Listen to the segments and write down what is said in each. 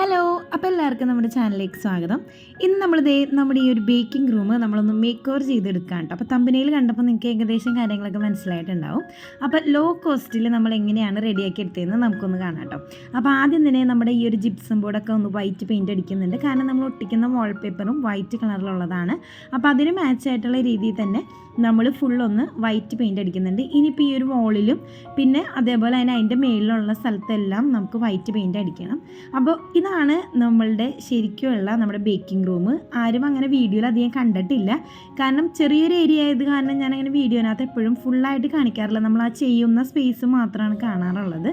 Hello അപ്പോൾ എല്ലാവർക്കും നമ്മുടെ ചാനലിലേക്ക് സ്വാഗതം. ഇന്ന് നമ്മൾ ദേ നമ്മുടെ ഈ ഒരു ബേക്കിംഗ് റൂം നമ്മളൊന്ന് മേക്ക് ഓവർ ചെയ്തെടുക്കാം കേട്ടോ. അപ്പോൾ തമ്പനയിൽ കണ്ടപ്പോൾ നിങ്ങൾക്ക് ഏകദേശം കാര്യങ്ങളൊക്കെ മനസ്സിലായിട്ടുണ്ടാവും. അപ്പോൾ ലോ കോസ്റ്റിൽ നമ്മൾ എങ്ങനെയാണ് റെഡിയാക്കി എടുത്തതെന്ന് നമുക്കൊന്ന് കാണാം കേട്ടോ. അപ്പോൾ ആദ്യം തന്നെ നമ്മുടെ ഈ ഒരു ജിപ്സം ബോർഡൊക്കെ ഒന്ന് വൈറ്റ് പെയിന്റ് അടിക്കുന്നുണ്ട്. കാരണം നമ്മൾ ഒട്ടിക്കുന്ന വാൾപേപ്പറും വൈറ്റ് കളറിലുള്ളതാണ് അപ്പോൾ അതിന് മാച്ച് ആയിട്ടുള്ള രീതിയിൽ തന്നെ നമ്മൾ ഫുള്ളൊന്ന് വൈറ്റ് പെയിന്റ് അടിക്കുന്നുണ്ട്. ഇനിയിപ്പോൾ ഈ ഒരു വോളിലും പിന്നെ അതേപോലെ തന്നെ അതിന്റെ മേളിലുള്ള സ്ഥലത്തെല്ലാം നമുക്ക് വൈറ്റ് പെയിന്റ് അടിക്കണം. അപ്പോൾ ഇതാണ് നമ്മളുടെ ശരിക്കുമുള്ള നമ്മുടെ ബേക്കിംഗ് റൂം ആരും അങ്ങനെ വീഡിയോയിൽ അധികം കണ്ടിട്ടില്ല. കാരണം ചെറിയൊരു ഏരിയ ആയത് കാരണം ഞാൻ അങ്ങനെ വീഡിയോനകത്ത് എപ്പോഴും ഫുള്ളായിട്ട് കാണിക്കാറില്ല. നമ്മൾ ആ ചെയ്യുന്ന സ്പേസ് മാത്രമാണ് കാണാറുള്ളത്.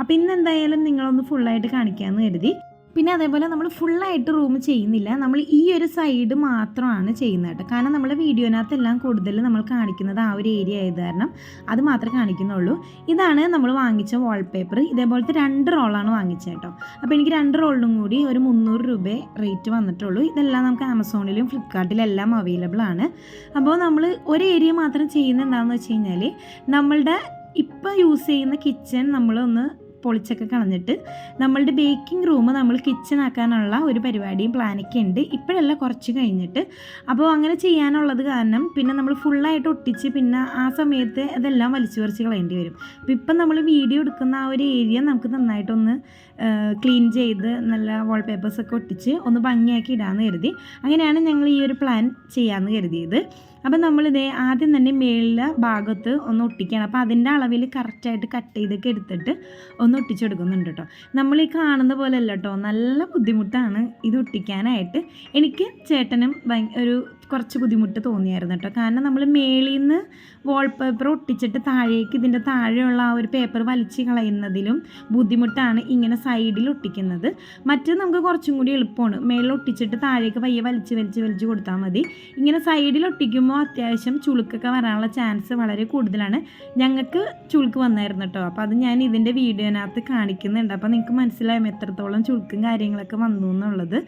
അപ്പോൾ ഇന്ന് എന്തായാലും നിങ്ങളൊന്ന് ഫുള്ളായിട്ട് കാണിക്കാമെന്ന് കരുതി. പിന്നെ അതേപോലെ നമ്മൾ ഫുള്ളായിട്ട് റൂം ചെയ്യുന്നില്ല. നമ്മൾ ഈ ഒരു സൈഡ് മാത്രമാണ് ചെയ്യുന്നത് കേട്ടോ. കാരണം നമ്മുടെ വീഡിയോനകത്തെല്ലാം കൂടുതൽ നമ്മൾ കാണിക്കുന്നത് ആ ഒരു ഏരിയ ആയത് കാരണം അത് മാത്രമേ കാണിക്കുന്നുള്ളൂ. ഇതാണ് നമ്മൾ വാങ്ങിച്ച വാൾപേപ്പർ ഇതേപോലത്തെ രണ്ട് റോളാണ് വാങ്ങിച്ചത് കേട്ടോ. അപ്പോൾ എനിക്ക് രണ്ട് റോളിനും കൂടി ഒരു മുന്നൂറ് രൂപ റേറ്റ് വന്നിട്ടുള്ളൂ. ഇതെല്ലാം നമുക്ക് ആമസോണിലും ഫ്ലിപ്കാർട്ടിലും എല്ലാം അവൈലബിൾ ആണ്. അപ്പോൾ നമ്മൾ ഒരു ഏരിയ മാത്രം ചെയ്യുന്നത് എന്താണെന്ന് വെച്ച് കഴിഞ്ഞാൽ നമ്മളുടെ ഇപ്പോൾ യൂസ് ചെയ്യുന്ന കിച്ചൺ നമ്മളൊന്ന് പൊളിച്ചൊക്കെ കളഞ്ഞിട്ട് നമ്മളുടെ ബേക്കിംഗ് റൂം നമ്മൾ കിച്ചൺ ആക്കാനുള്ള ഒരു പരിപാടിയും പ്ലാനൊക്കെ ഉണ്ട്. ഇപ്പോഴല്ല കുറച്ച് കഴിഞ്ഞിട്ട്. അപ്പോൾ അങ്ങനെ ചെയ്യാനുള്ളത് കാരണം പിന്നെ നമ്മൾ ഫുള്ളായിട്ട് ഒട്ടിച്ച് പിന്നെ ആ സമയത്ത് അതെല്ലാം വലിച്ചു പറിച്ച് കളയേണ്ടി വരും. അപ്പോൾ ഇപ്പം നമ്മൾ വീഡിയോ എടുക്കുന്ന ആ ഒരു ഏരിയ നമുക്ക് നന്നായിട്ടൊന്ന് ക്ലീൻ ചെയ്ത് നല്ല വാൾപേപ്പേഴ്സൊക്കെ ഒട്ടിച്ച് ഒന്ന് ഭംഗിയാക്കി ഇടാമെന്ന് കരുതി. അങ്ങനെയാണ് ഞങ്ങൾ ഈ ഒരു പ്ലാൻ ചെയ്യാമെന്ന് കരുതിയത്. അപ്പം നമ്മളിതേ ആദ്യം തന്നെ മേളിലെ ഭാഗത്ത് ഒന്ന് ഒട്ടിക്കുകയാണ് അപ്പോൾ അതിന്റെ അളവിൽ കറക്റ്റായിട്ട് കട്ട് ചെയ്തൊക്കെ എടുത്തിട്ട് ഒന്ന് ഒട്ടിച്ചെടുക്കുന്നുണ്ട് കേട്ടോ. നമ്മൾ ഈ കാണുന്ന പോലെ അല്ല കേട്ടോ. നല്ല ബുദ്ധിമുട്ടാണ് ഇത് ഒട്ടിക്കാനായിട്ട്. എനിക്ക് ചേട്ടനും ഒരു കുറച്ച് ബുദ്ധിമുട്ട് തോന്നിയായിരുന്നു കേട്ടോ. കാരണം നമ്മൾ മേളിൽ നിന്ന് വാൾപേപ്പർ ഒട്ടിച്ചിട്ട് താഴേക്ക് ഇതിന്റെ താഴെയുള്ള ആ ഒരു പേപ്പർ വലിച്ച് കളയുന്നതിലും ബുദ്ധിമുട്ടാണ് ഇങ്ങനെ സൈഡിൽ ഒട്ടിക്കുന്നത്. മറ്റത് നമുക്ക് കുറച്ചും കൂടി എളുപ്പമാണ്. മേളിൽ ഒട്ടിച്ചിട്ട് താഴേക്ക് പയ്യെ വലിച്ച് വലിച്ച് വലിച്ച് കൊടുത്താൽ മതി. ഇങ്ങനെ സൈഡിൽ ഒട്ടിക്കുമ്പോൾ അത്യാവശ്യം ചുളുക്കൊക്കെ വരാനുള്ള ചാൻസ് വളരെ കൂടുതലാണ്. ഞങ്ങൾക്ക് ചുളുക്ക് വന്നായിരുന്നു കേട്ടോ അപ്പോൾ അത് ഞാൻ ഇതിന്റെ വീഡിയോനകത്ത് കാണിക്കുന്നുണ്ട്. അപ്പോൾ നിങ്ങൾക്ക് മനസ്സിലായും? എത്രത്തോളം ചുളുക്കും കാര്യങ്ങളൊക്കെ വന്നു എന്നുള്ളത്.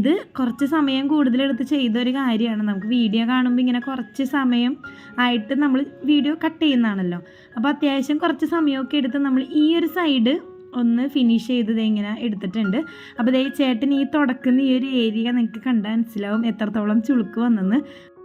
ഇത് കുറച്ച് സമയം കൂടുതലെടുത്ത് ചെയ്തൊരു കാര്യമാണ്. നമുക്ക് വീഡിയോ കാണുമ്പോൾ ഇങ്ങനെ കുറച്ച് സമയം ആയിട്ട് നമ്മൾ വീഡിയോ കട്ട് ചെയ്യുന്നതാണല്ലോ. അപ്പോൾ അത്യാവശ്യം കുറച്ച് സമയമൊക്കെ എടുത്ത് നമ്മൾ ഈ ഒരു സൈഡ് ഒന്ന് ഫിനിഷ് ചെയ്തത് ഇങ്ങനെ എടുത്തിട്ടുണ്ട്. അപ്പോൾ ദേ ചേട്ടൻ ഈ തുടക്കുന്ന ഈ ഒരു ഏരിയ നിങ്ങൾക്ക് കണ്ടാൽ മനസ്സിലാവും എത്രത്തോളം ചുളുക്ക് വന്നെന്ന്.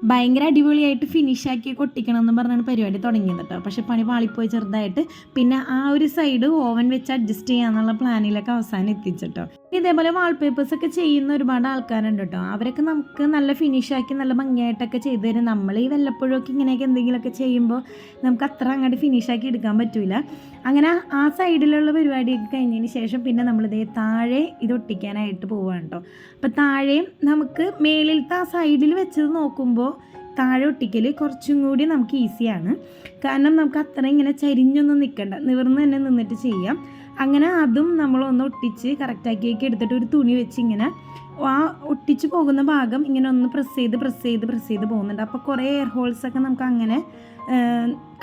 ഭയങ്കര അടിപൊളിയായിട്ട് ഫിനിഷ് ആക്കി കൊട്ടിക്കണം എന്ന് പറഞ്ഞാണ് പരിപാടി തുടങ്ങിയത് കേട്ടോ പക്ഷെ പണി പാളിപ്പോയി ചെറുതായിട്ട്. പിന്നെ ആ ഒരു സൈഡ് ഓവൻ വെച്ച് അഡ്ജസ്റ്റ് ചെയ്യാന്നുള്ള പ്ലാനിലൊക്കെ അവസാനം എത്തിച്ചിട്ടോ ഇതേപോലെ വാൾപേപ്പേഴ്സ് ഒക്കെ ചെയ്യുന്ന ഒരുപാട് ആൾക്കാരുണ്ട് കേട്ടോ അവരൊക്കെ നമുക്ക് നല്ല ഫിനിഷ് ആക്കി നല്ല ഭംഗിയായിട്ടൊക്കെ ചെയ്തു തരും. നമ്മൾ ഈ വല്ലപ്പോഴും ഒക്കെ ഇങ്ങനെയൊക്കെ എന്തെങ്കിലുമൊക്കെ ചെയ്യുമ്പോൾ നമുക്ക് അത്ര അങ്ങോട്ട് ഫിനിഷ് ആക്കി എടുക്കാൻ പറ്റില്ല അങ്ങനെ ആ സൈഡിലുള്ള പരിപാടിയൊക്കെ കഴിഞ്ഞതിന് ശേഷം പിന്നെ നമ്മൾ ഇതേ താഴെ ഇത് ഒട്ടിക്കാനായിട്ട് പോവുകയാണ് കേട്ടോ അപ്പോൾ താഴെയും നമുക്ക് മേളിലത്തെ ആ സൈഡിൽ വെച്ചത് നോക്കുമ്പോൾ താഴെ ഒട്ടിക്കൽ കുറച്ചും കൂടി നമുക്ക് ഈസിയാണ് കാരണം നമുക്ക് അത്ര ഇങ്ങനെ ചരിഞ്ഞൊന്നും നിൽക്കണ്ട നിവർന്ന് തന്നെ നിന്നിട്ട് ചെയ്യാം. അങ്ങനെ അതും നമ്മൾ ഒന്ന് ഒട്ടിച്ച് കറക്റ്റാക്കിയൊക്കെ എടുത്തിട്ട് ഒരു തുണി വെച്ച് ഇങ്ങനെ ആ ഒട്ടിച്ച് പോകുന്ന ഭാഗം ഇങ്ങനെ ഒന്ന് പ്രസ് ചെയ്ത് പ്രസ് ചെയ്ത് പ്രസ് ചെയ്ത് പോകുന്നുണ്ട്. അപ്പോൾ കുറേ എയർ ഹോൾസൊക്കെ നമുക്ക് അങ്ങനെ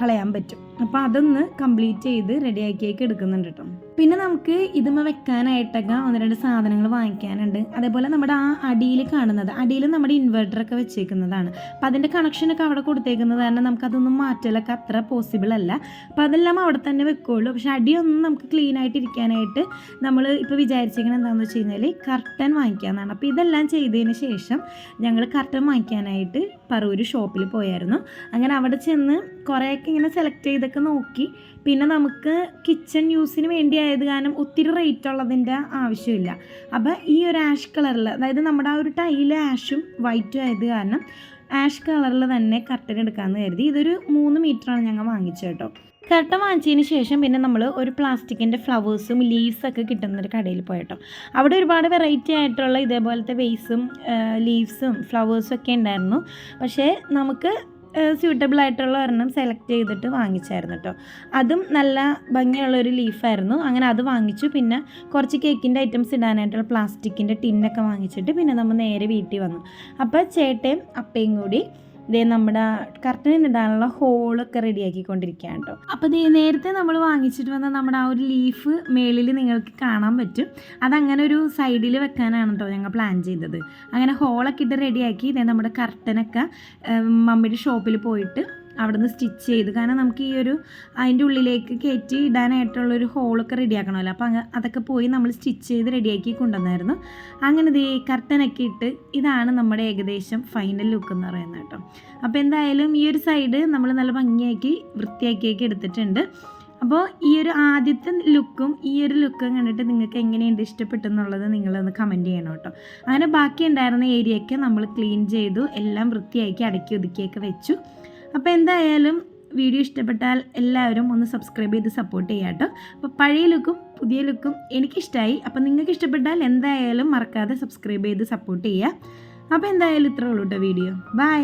കളയാൻ പറ്റും. അപ്പോൾ അതൊന്ന് കംപ്ലീറ്റ് ചെയ്ത് റെഡിയാക്കിയൊക്കെ എടുക്കുന്നുണ്ട് കേട്ടോ പിന്നെ നമുക്ക് ഇതുമ്മ വെക്കാനായിട്ടൊക്കെ ഒന്ന് രണ്ട് സാധനങ്ങൾ വാങ്ങിക്കാനുണ്ട്. അതേപോലെ നമ്മുടെ ആ അടിയിൽ കാണുന്നത് അടിയിൽ നമ്മുടെ ഇൻവെർട്ടറൊക്കെ വെച്ചേക്കുന്നതാണ്. അപ്പം അതിന്റെ കണക്ഷനൊക്കെ അവിടെ കൊടുത്തേക്കുന്നത് കാരണം നമുക്കതൊന്നും മാറ്റലൊക്കെ അത്ര പോസിബിൾ അല്ല. അപ്പം അതെല്ലാം അവിടെ തന്നെ വെക്കുള്ളൂ. പക്ഷേ അടിയൊന്നും നമുക്ക് ക്ലീൻ ഇരിക്കാനായിട്ട് നമ്മൾ ഇപ്പോൾ വിചാരിച്ചിരിക്കുന്നത് എന്താണെന്ന് വെച്ച് കഴിഞ്ഞാൽ കർട്ടൻ വാങ്ങിക്കാമെന്നാണ് അപ്പോൾ ഇതെല്ലാം ചെയ്തതിന് ശേഷം ഞങ്ങൾ കർട്ടൻ വാങ്ങിക്കാനായിട്ട് പറവൂർ ഷോപ്പിൽ പോയായിരുന്നു. അങ്ങനെ അവിടെ ചെന്ന് കുറേയൊക്കെ ഇങ്ങനെ സെലക്ട് ചെയ്തൊക്കെ നോക്കി. പിന്നെ നമുക്ക് കിച്ചൺ യൂസിന് വേണ്ടി ആയത് കാരണം ഒത്തിരി റേറ്റ് ഉള്ളതിന്റെ ആവശ്യമില്ല. അപ്പോൾ ഈ ഒരു ആഷ് കളറിൽ അതായത് നമ്മുടെ ആ ഒരു ടൈൽ ആഷും വൈറ്റും ആയത് കാരണം ആഷ് കളറിൽ തന്നെ കർട്ടൻ എടുക്കാമെന്ന് കരുതി. ഇതൊരു മൂന്ന് മീറ്ററാണ് ഞങ്ങൾ വാങ്ങിച്ചത് കേട്ടോ. കർട്ടൻ വാങ്ങിച്ചതിന് ശേഷം പിന്നെ നമ്മൾ ഒരു പ്ലാസ്റ്റിക്കിന്റെ ഫ്ലവേഴ്സും ലീവ്സൊക്കെ കിട്ടുന്നൊരു കടയിൽ പോയിട്ടോ അവിടെ ഒരുപാട് വെറൈറ്റി ആയിട്ടുള്ള ഇതേപോലത്തെ വെയ്സും ലീവ്സും ഫ്ലവേഴ്സും ഒക്കെ ഉണ്ടായിരുന്നു. പക്ഷേ നമുക്ക് സ്യൂട്ടബിൾ ആയിട്ടുള്ള ഒരെണ്ണം സെലക്ട് ചെയ്തിട്ട് വാങ്ങിച്ചായിരുന്നു കേട്ടോ അതും നല്ല ഭംഗിയുള്ളൊരു ലീഫായിരുന്നു അങ്ങനെ അത് വാങ്ങിച്ചു. പിന്നെ കുറച്ച് കേക്കിന്റെ ഐറ്റംസ് ഇടാനായിട്ടുള്ള പ്ലാസ്റ്റിക്കിന്റെ ടിന്നൊക്കെ വാങ്ങിച്ചിട്ട് പിന്നെ നമ്മൾ നേരെ വീട്ടിൽ വന്നു. അപ്പോൾ ചേട്ടയും അപ്പയും കൂടി ഇതേ നമ്മുടെ കർട്ടൻ ഇടാനുള്ള ഹോളൊക്കെ റെഡിയാക്കിക്കൊണ്ടിരിക്കുകയാണ് കേട്ടോ അപ്പോൾ ഇതേ നേരത്തെ നമ്മൾ വാങ്ങിച്ചിട്ട് വന്ന നമ്മുടെ ആ ഒരു ലീഫ് മേളിൽ നിങ്ങൾക്ക് കാണാൻ പറ്റും. അതങ്ങനെ ഒരു സൈഡിൽ വെക്കാനാണ് കേട്ടോ ഞങ്ങൾ പ്ലാൻ ചെയ്തത്. അങ്ങനെ ഹോളൊക്കെ ഇട്ട് റെഡിയാക്കി ഇതേ നമ്മുടെ കർട്ടനൊക്കെ മമ്മിയുടെ ഷോപ്പിൽ പോയിട്ട് അവിടുന്ന് സ്റ്റിച്ച് ചെയ്ത്. കാരണം നമുക്ക് ഈ ഒരു അതിന്റെ ഉള്ളിലേക്ക് കയറ്റി ഇടാനായിട്ടുള്ളൊരു ഹോളൊക്കെ റെഡിയാക്കണമല്ലോ. അപ്പോൾ അങ്ങ് അതൊക്കെ പോയി നമ്മൾ സ്റ്റിച്ച് ചെയ്ത് റെഡിയാക്കി കൊണ്ടുവന്നായിരുന്നു. അങ്ങനെ ദേ കർട്ടനൊക്കെ ഇട്ട് ഇതാണ് നമ്മുടെ ഏകദേശം ഫൈനൽ ലുക്ക് എന്ന് പറയുന്നത് കേട്ടോ. അപ്പോൾ എന്തായാലും ഈ ഒരു സൈഡ് നമ്മൾ നല്ല ഭംഗിയാക്കി വൃത്തിയാക്കിയൊക്കെ എടുത്തിട്ടുണ്ട്. അപ്പോൾ ഈ ഒരു ആദ്യത്തെ ലുക്കും ഈ ഒരു ലുക്കും കണ്ടിട്ട് നിങ്ങൾക്ക് എങ്ങനെയുണ്ട് ഇഷ്ടപ്പെട്ടെന്നുള്ളത് നിങ്ങളൊന്ന് കമന്റ് ചെയ്യണം കേട്ടോ. അങ്ങനെ ബാക്കി ഉണ്ടായിരുന്ന ഏരിയയൊക്കെ നമ്മൾ ക്ലീൻ ചെയ്തു എല്ലാം വൃത്തിയാക്കി അടക്കി ഒതുക്കിയൊക്കെ വെച്ചു. അപ്പോൾ എന്തായാലും വീഡിയോ ഇഷ്ടപ്പെട്ടാൽ എല്ലാവരും ഒന്ന് സബ്സ്ക്രൈബ് ചെയ്ത് സപ്പോർട്ട് ചെയ്യാം കേട്ടോ. അപ്പോൾ പഴയ ലുക്കും പുതിയ ലുക്കും എനിക്കിഷ്ടമായി അപ്പോൾ നിങ്ങൾക്ക് ഇഷ്ടപ്പെട്ടാൽ എന്തായാലും മറക്കാതെ സബ്സ്ക്രൈബ് ചെയ്ത് സപ്പോർട്ട് ചെയ്യുക. അപ്പോൾ എന്തായാലും ഇത്രേ ഉള്ളൂ കേട്ടോ വീഡിയോ. ബൈ